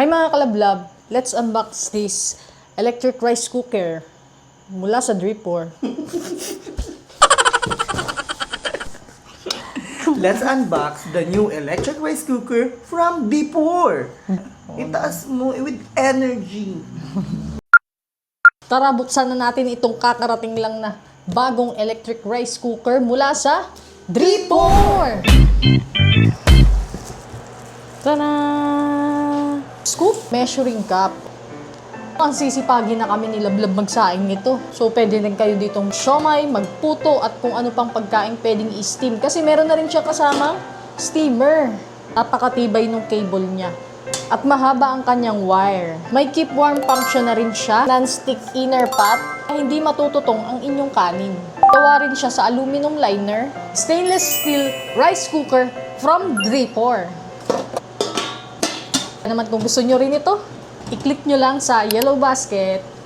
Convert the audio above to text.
Hi mga kalablab, let's unbox this electric rice cooker mula sa Dripor. Let's unbox the new electric rice cooker from Dipor. Itaas mo with energy. Tara, buksan na natin itong kakarating lang na bagong electric rice cooker mula sa Dripor! Tada! Scoop measuring cup. Ang sisipagin na kami ni Lablab magsaing nito. So, pwede din kayo ditong siomay, magputo, at kung ano pang pagkain pwedeng i-steam. Kasi meron na rin siya kasamang steamer. Napakatibay ng cable niya. At mahaba ang kanyang wire. May keep warm function na rin siya. Non-stick inner pot. Hindi matututong ang inyong kanin. Gawa rin siya sa aluminum liner. Stainless steel rice cooker from Dripor. Naman kung gusto nyo rin ito, i-click nyo lang sa yellow basket